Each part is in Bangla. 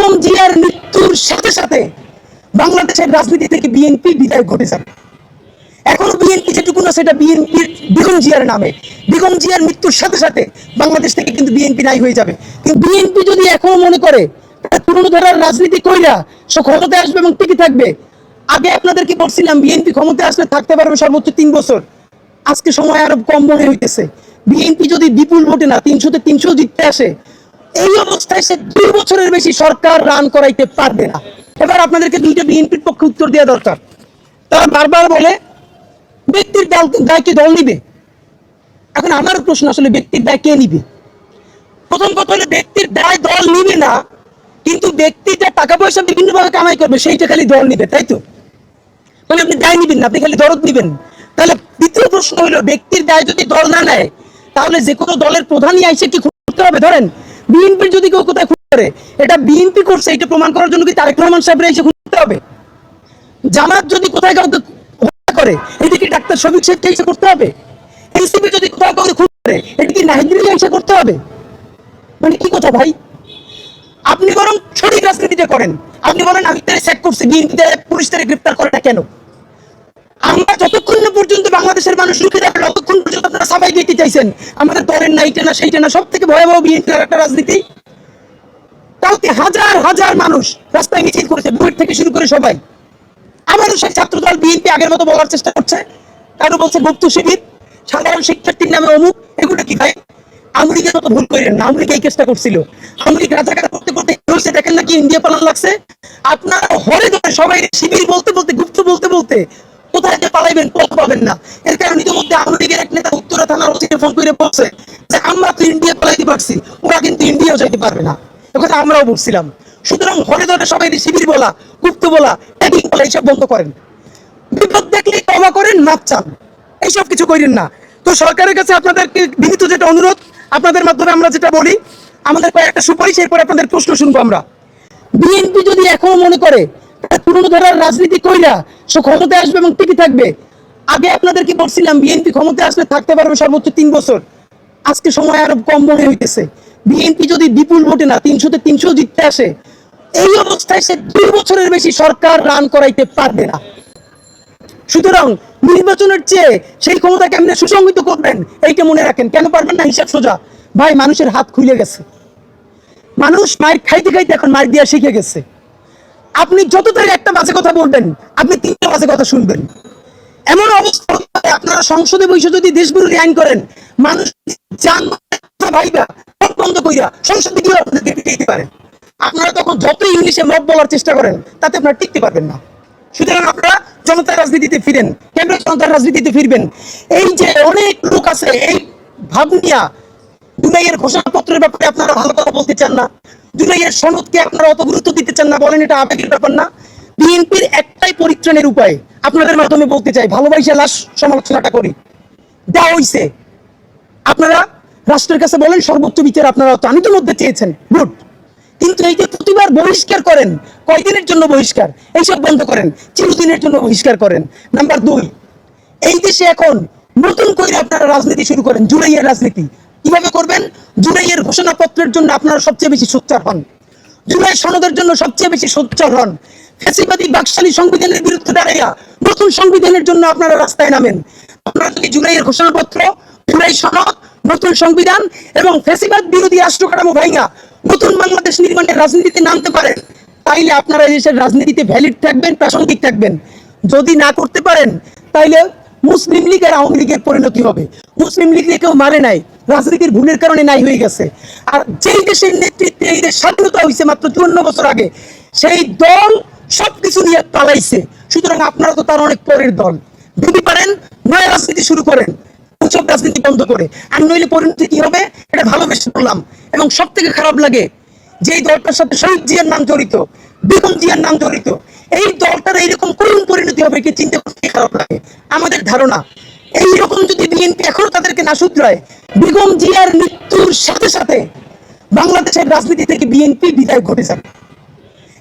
বেগম জিয়ার মৃত্যুর সাথে সাথে বাংলাদেশের রাজনীতি থেকে বিএনপি বিদায় ঘটে যাবে এখনও বিএনপি যেটুকু না, সেটা বিএনপির বেগম জিয়ার নামে। বেগম জিয়ার মৃত্যুর সাথে সাথে বাংলাদেশ থেকে কিন্তু বিএনপি নাই হয়ে যাবে। কিন্তু বিএনপি যদি এখনও মনে করে পুরনো ধারার রাজনীতি কইরা সে ক্ষমতায় আসবে এবং টিকে থাকবে, আগে আপনাদেরকে বলছিলাম বিএনপি ক্ষমতায় আসলে থাকতে পারবে সর্বোচ্চ তিন বছর। আজকে সময় আরও কম মনে হইতেছে। বিএনপি যদি বিপুল ভোটে না, তিনশোতে তিনশো জিততে আসে এই অবস্থায় সে দুই বছরের বেশি সরকার রান করাইতে পারবে না। এবার আপনাদেরকে দুইটা বিএনপির পক্ষে উত্তর দেওয়া দরকার। তারা বারবার বলে, ব্যক্তির দায় কি দল নিবে? এখন আমার প্রশ্ন আসলে ব্যক্তির দায় কে নিবে? প্রথম কথা হলো, ব্যক্তির দায় দল নিবে না, কিন্তু ব্যক্তি যা টাকা পয়সা বিভিন্ন ভাবে কামাই করবে, সেইটা খালি দল নিবে, তাই তো? মানে আপনি দায় নিবেন না, আপনি খালি দরদ নিবেন। তাহলে দ্বিতীয় প্রশ্ন হলো, ব্যক্তির দায় যদি দল না নেয়, তাহলে যে কোনো দলের প্রধানই আইসে কি করতে হবে? ধরেন বিএনপির যদি কেউ কোথায় খুঁজতে পারে এটা বিএনপি করছে, এটা প্রমাণ করার জন্য কি তারেক রহমান সাহেবের এসে খুন করতে হবে? জামাত যদি কোথায় কাউকে হত্যা করে, এটা কি ডাক্তার শফিক শেখকে এসে করতে হবে? এনসিপি যদি কোথাও কাউকে খুন করে, এটা কি নাহিদুল এসে করতে হবে? মানে কি কথা ভাই? আপনি বরং সঠিক রাজনীতিটা করেন। আপনি বলেন আমি তারা চেক করছি, বিএনপি পুলিশ তারা গ্রেপ্তার করে না কেন? আমরা যতক্ষণ না পর্যন্ত বাংলাদেশের মানুষ রুখে রাখল ততক্ষণ পর্যন্ত আপনারা সবাই দিতে চাইছেন। আমাদের দলের না এইটা না সেইটা না সব থেকে ভয়াবহ বিএনপির একটা রাজনীতি। কালকে হাজার হাজার মানুষ রাস্তায় মিছিল করেছে বুয়েট থেকে শুরু করে সবাই। আবারও সেই ছাত্রদল বিএনপি আগের মতো বলার চেষ্টা করছে। কারও বলছে গুপ্ত শিবির, সাধারণ শিক্ষার্থীর নামে অমুক, এগুলো কি ভাই? আমেরিকার মতো ভুল করেন না আমেরিকা এই কেসটা করছিল। আমেরিকা রাজাকার করতে করতে হয়েছে দেখেন নাকি ইন্ডিয়া পালান লাগছে? আপনারা হরে ধরে সবাই শিবির বলতে বলতে, গুপ্ত বলতে বলতে কোথায় পালাইবেন, পথ পাবেন না। এর ইতিমধ্যে আমেরিকার এক নেতা উত্তরা থানার ওসিকে ফোন করে বলছে যে, আমরা তো ইন্ডিয়া পালাইতে পারছি, ওরা কিন্তু ইন্ডিয়াও যাইতে পারবে না। আমরাও বলছিলাম। সুতরাং হরে ধরে সবাই শিবির বলা, গুপ্ত বলা, ট্যাগিং বলা, এইসব বন্ধ করেন। বিপদ দেখলে ক্ষমা করেন চান। এইসব কিছু করেন না। তো সরকারের কাছে আপনাদেরকে বিনীত যেটা অনুরোধ, আপনাদের মাধ্যমে আমরা যেটা বলি, আমাদের কয়েকটা সুপারিশ, এরপর আপনাদের প্রশ্ন শুনব আমরা। বিএনপি যদি এখনও মনে করে পুরনো ধারার রাজনীতি কইরা সে ক্ষমতায় আসবে এবং টিকে থাকবে। আগে আপনাদেরকে বলছিলাম, বিএনপি ক্ষমতায় আসলে থাকতে পারবে সর্বোচ্চ তিন বছর। আজকে সময় আরও কম মনে হইতেছে। বিএনপি যদি বিপুল ভোটে না তিনশোতে তিনশো জিততে আসে, এই অবস্থায় সে দুই বছরের বেশি সরকার রান করাইতে পারবে না। সুতরাং নির্বাচনের চেয়ে সেই ক্ষমতা কেমনে সুসংহিত করবেন, এইটা মনে রাখেন। কেন পারবেন না? হিসাব সোজা। ভাই, মানুষের হাত খুলে গেছে। মানুষ মায়ের খাইতে খাইতে এখন মায়ের দিয়া শিখে গেছে। আপনি যত তারিখ একটা বাজে কথা বলবেন, আপনি তিনটা বাজে কথা শুনবেন। এমন অবস্থা আপনারা সংসদে বসে যদি দেশ আইন করেন, মানুষ আপনারা তখন ইংলিশে মত বলার চেষ্টা করেন, তাতে আপনারা টিকতে পারবেন না। সুতরাং আপনারা জনতার রাজনীতিতে ফিরেন জনতার রাজনীতিতে ফিরবেন। এই যে অনেক লোক আছে, এই ভাবনিয়া জুলাইয়ের ঘোষণাপত্রের ব্যাপারে আপনারা ভালো কথা বলতে চান না। জুলাইয়ের সনদকে আপনারা অত গুরুত্ব দিতে চান না, বলেন এটা আবেগের ব্যাপার না। বিএনপির একটাই পরিত্রাণের উপায়, আপনাদের মাধ্যমে বলতে চাই, ভালোবাসা লাশ সমালোচনাটা করি। দেওয়া হইছে। আপনারা রাষ্ট্রের কাছে বলেন, সর্বোচ্চ বিচার আপনারা তো মধ্যে চেয়েছেন গুড কিন্তু এই যে প্রতিবার বহিষ্কার করেন, কয়দিনের জন্য বহিষ্কার? এইসব বন্ধ করেন, চিরদিনের জন্য বহিষ্কার করেন। নাম্বার দুই, এই দেশে এখন নতুন করে আপনারা রাজনীতি শুরু করেন, জুলাইয়ের রাজনীতি। কীভাবে করবেন? জুলাইয়ের ঘোষণাপত্রের জন্য আপনারা সবচেয়ে বেশি সোচ্চার হন। জুলাই সনদের জন্য সবচেয়ে বেশি সোচ্চার হন। ফ্যাসিবাদী বাকশালী সংবিধানের বিরুদ্ধে দাঁড়াইয়া নতুন সংবিধানের জন্য আপনারা রাস্তায় নামেন। আপনারা যদি জুলাইয়ের ঘোষণাপত্র জুলাই সনদ, নতুন সংবিধান এবং ফ্যাসিবাদ বিরোধী রাষ্ট্র কাঠামো ভাইঙ্গা নতুন বাংলাদেশ নির্মাণের রাজনীতিতে নামতে পারেন, তাইলে আপনারা দেশের রাজনীতিতে ভ্যালিড থাকবেন, প্রাসঙ্গিক থাকবেন। যদি না করতে পারেন, তাইলে মুসলিম লীগ আর আওয়ামী লীগের পরিণতি হবে। মুসলিম লীগকে কেউ মারে নাই। রাজনীতির ভুলের কারণে নাই হয়ে গেছে। আর যেই দেশের নেতৃত্বে এই দেশ স্বাধীনতা হয়েছে মাত্র চুয়ান্ন বছর আগে, সেই দল সবকিছু নিয়ে পালাইছে। সুতরাং আপনারা তো তার অনেক পরের দল। যদি পারেন, নয় রাজনীতি শুরু করেন। সব রাজনীতি বন্ধ করে। আর নইলে পরিণতি কি হবে? এটা ভালোবেসে বললাম। এবং সব থেকে খারাপ লাগে যে দলটার সাথে শহীদ জিয়ার নাম জড়িত, বেগম জিয়ার নাম জড়িত, এই দলটার এইরকম করুণ পরিণতি হবে কি চিন্তা করতে খারাপ লাগে? আমাদের ধারণা এইরকম যদি বিএনপি এখনও তাদেরকে না শুধরায়, বেগম জিয়ার মৃত্যুর সাথে সাথে বাংলাদেশের রাজনীতি থেকে বিএনপি বিদায় ঘটে যাবে।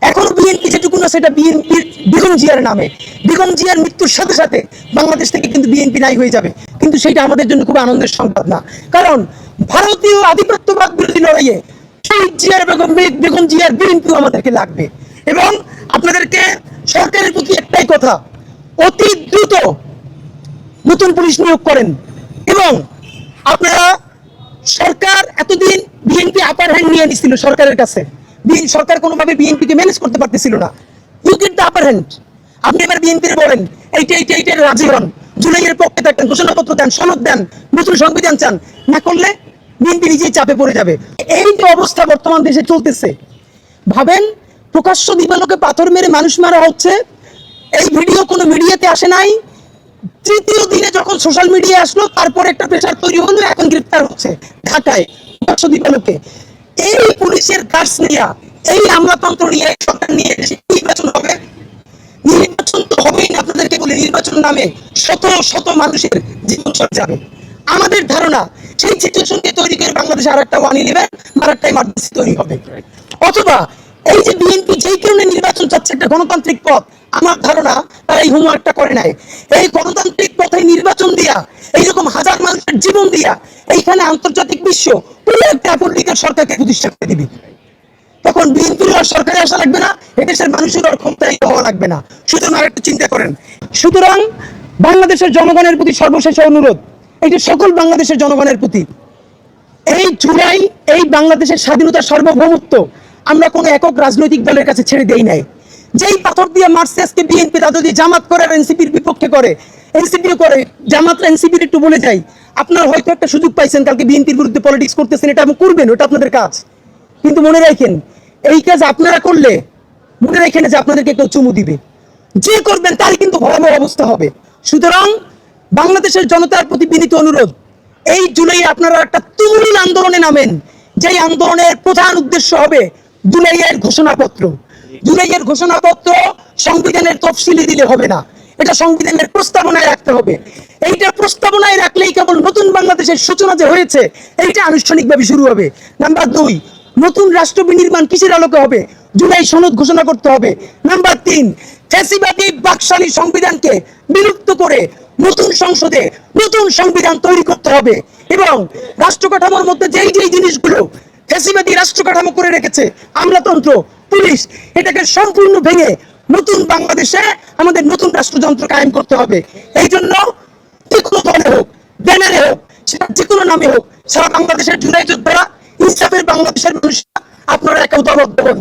এখনও বিএনপি যেটুকু না, সেটা বিএনপির বেগম জিয়ার নামে। বেগম জিয়ার মৃত্যুর সাথে সাথে বাংলাদেশ থেকে কিন্তু বিএনপি নাই হয়ে যাবে। কিন্তু সেটা আমাদের জন্য খুব আনন্দের সংবাদ না। কারণ ভারতীয় আধিপত্যবাদ বিরোধী লড়াইয়ে শহীদ জিয়ার বেগম বেগম জিয়ার বিএনপিও আমাদেরকে লাগবে। এবং আপনাদেরকে সরকারের প্রতি একটাই কথা, অতি দ্রুত নতুন পুলিশ নিয়োগ করেন। এবং আপনারা সরকার এতদিন বিএনপি আপার হ্যান্ড নিয়ে নিছিল সরকারের কাছে। সরকার কোনোভাবে বিএনপিকে ম্যানেজ করতে পারতেছিল না। You get the upper hand আপনি এবার বিএনপির বলেন এইটা এইটা এইটা রাজি হন। জুলাইয়ের পক্ষে থাকেন ঘোষণাপত্র দেন, সনদ দেন, নতুন সংবিধান চান। না করলে বিএনপি নিজেই চাপে পড়ে যাবে। এই যে অবস্থা বর্তমান দেশে চলতেছে। ভাবেন, প্রকাশ্য দিবালোকে পাথর মেরে মানুষ মারা হচ্ছে। এই ভিডিও কোনো মিডিয়াতে আসে নাই। তৃতীয় দিনে যখন সোশ্যাল মিডিয়া আসলো, তারপর একটা প্রেশার তৈরি হলো এখন গ্রেপ্তার হচ্ছে ঢাকায় প্রকাশ্য দিবালোকে এই পুলিশের কাজ নিয়ে, এই আমলাতন্ত্র নিয়ে সরকার নিয়ে কি নির্বাচন হবে। নির্বাচন তো হবেই না, আপনাদেরকে বলে, নির্বাচন নামে শত শত মানুষের জীবন চলে যাবে। আমাদের ধারণা, সেই সিচুয়েশনকে তৈরি করে বাংলাদেশে আর একটা ওয়ান ইলেভেন আর একটা এমার্জেন্সি তৈরি হবে। অথবা এই যে বিএনপি যেই কারণে নির্বাচন চাচ্ছে একটা গণতান্ত্রিক পথ, আমার ধারণা তারা এই হোমওয়ার্কটা করে নাই। এই গণতান্ত্রিক পথে নির্বাচন দিয়া, এইরকম হাজার মানুষের জীবন দিয়া, এইখানে আন্তর্জাতিক বিশ্ব একটা সরকারকে প্রতিষ্ঠা করে দিবি। তখন বিএনপির আর সরকারে আসা লাগবে না, এদেশের মানুষের আর ক্ষমতায়িত হওয়া লাগবে না। সুতরাং আরেকটা চিন্তা করেন, সুতরাং বাংলাদেশের জনগণের প্রতি সর্বশেষ অনুরোধ এটি সকল বাংলাদেশের জনগণের প্রতি, এই জুলাই এই বাংলাদেশের স্বাধীনতার সার্বভৌমত্ব আমরা কোনো একক রাজনৈতিক দলের কাছে ছেড়ে দেই নাই। যেই পাথর দিয়ে মারছে আজকে বিএনপি, তা যদি জামাত করে আর এনসিপির বিপক্ষে করে, এনসিপিও করে, জামাত এনসিপির একটু বলে যাই, আপনার হয়তো একটা সুযোগ পাইছেন, কালকে বিএনপির বিরুদ্ধে পলিটিক্স করতেছেন, এটা আপনি করবেন, ওটা আপনাদের কাজ। কিন্তু মনে রাখেন, এই কাজ আপনারা করলে, মনে রাখেন যে আপনাদেরকে কেউ চুমু দিবে। যে করবেন তার কিন্তু ভয়াবহ অবস্থা হবে। সুতরাং, বাংলাদেশের জনতার প্রতি বিনীত অনুরোধ, এই জুলাই আপনারা একটা তুমুল আন্দোলনে নামেন, যেই আন্দোলনের প্রধান উদ্দেশ্য হবে জুলাইয়ের ঘোষণাপত্র। জুলাইয়ের ঘোষণাপত্র সংবিধানের তফসিলি দিলে হবে না। এটা সংবিধানের প্রস্তাবনায় রাখতে হবে। এইটা প্রস্তাবনায় রাখলেই কেবল নতুন বাংলাদেশের সূচনা যে হয়েছে, এইটা আনুষ্ঠানিকভাবে শুরু হবে। নাম্বার দুই, নতুন রাষ্ট্র বিনির্মাণ কিসের আলোকে হবে? জুলাই সনদ ঘোষণা করতে হবে। নাম্বার তিন, ফ্যাসিবাদী বাকশালী সংবিধানকে বিলুপ্ত করে নতুন সংসদে নতুন সংবিধান তৈরি করতে হবে। এবং রাষ্ট্র কাঠামোর মধ্যে যেই যেই জিনিসগুলো ফ্যাসিবাদী রাষ্ট্র কাঠামো করে রেখেছে আমলাতন্ত্র, পুলিশ, এটাকে সম্পূর্ণ ভেঙে নতুন বাংলাদেশে আমাদের নতুন রাষ্ট্রযন্ত্র কায়েম করতে হবে। এই জন্য যে কোনো দলে হোক, ব্যানারে হোক, সেটা যে কোনো নামে হোক, সারা বাংলাদেশের জুলাই যোদ্ধারা, ইনসাফের বাংলাদেশের মানুষরা, আপনারা একে ঐক্যবদ্ধ হন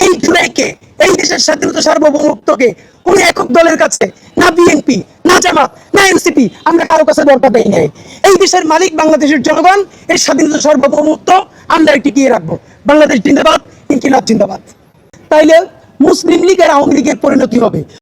এই জুলাইকে এই দেশের স্বাধীনতা সার্বভৌমত্বকে, কোন একক দলের কাছে না বিএনপি না জামাত, না এনসিপি আমরা কারও কাছে দরকার দেই নাই। এই দেশের মালিক বাংলাদেশের জনগণ এই স্বাধীনতা সর্বপ্রমুক্ত আমরা টিকিয়ে রাখব। বাংলাদেশ জিন্দাবাদ, ইনকিলাব জিন্দাবাদ। তাইলে মুসলিম লীগের আওয়ামী লীগের পরিণতি হবে।